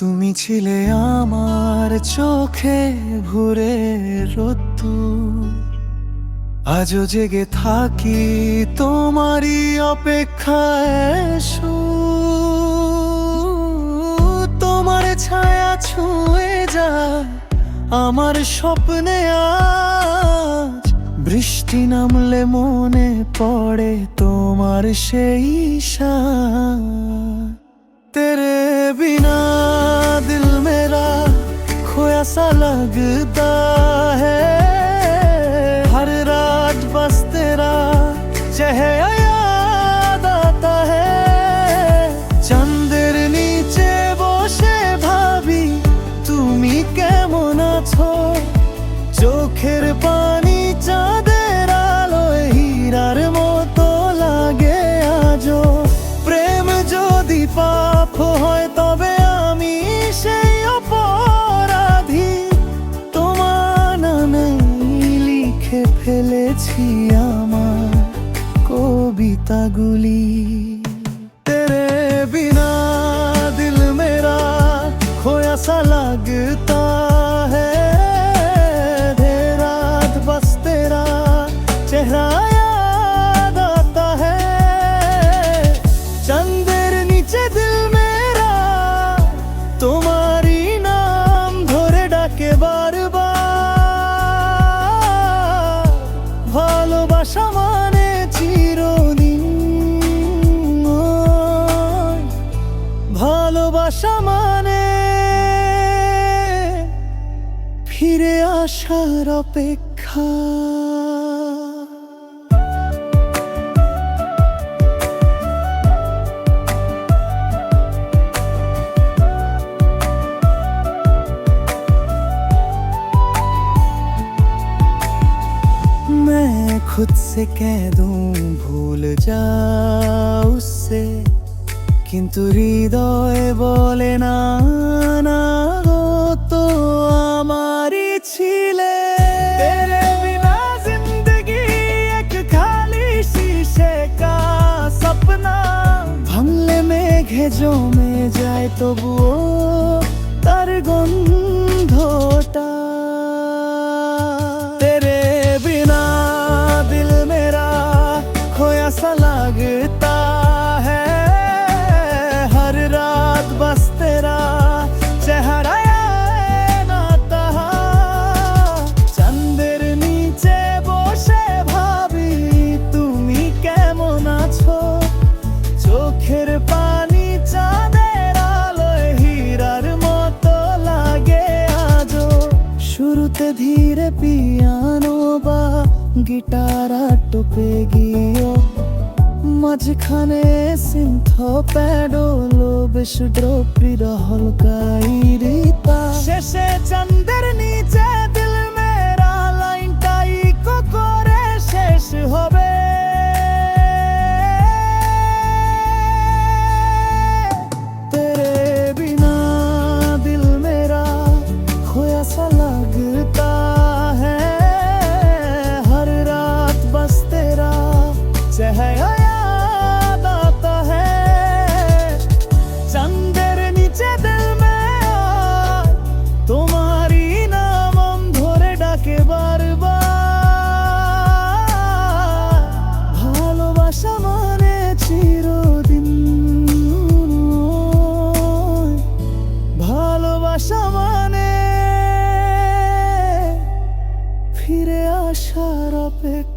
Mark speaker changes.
Speaker 1: তুমি ছিলে আমার চোখে ভুরে রোদ্দুর। আজও জেগে থাকি তোমারই অপেক্ষায় তোমার ছায়া ছুঁয়ে যায় আমার স্বপ্নে আজ। বৃষ্টি নামলে মনে পড়ে তোমার সেই শান सा लगता है। हर रात बस तेरा चेहरा কবিতাগুলি तेरे बिना दिल मेरा खोया सा लगता है देर रात बस तेरा चेहरा याद आता है চন্দ্রের নিচে দিল মেরা তোমারই নাম ধরে ডাকে বারবার ভালোবাসা ভালোবাসা মানে ফিরে আসার অপেক্ষা मैं खुद से कह दूं भूल जा उससे কিন্তু হৃদয়ে বলে না না তো আমারই ছিলে। মেঘে জমে যায় তবুও তার গন্ধটা। শুরুতে ধীরে পিয়ানো বা গিটার টোপে গিয়ে মাঝখানে সিন্থ প্যাডোলো বেশ ড্রোপ্রির হলকাই ফিরে আসার অপেক্ষা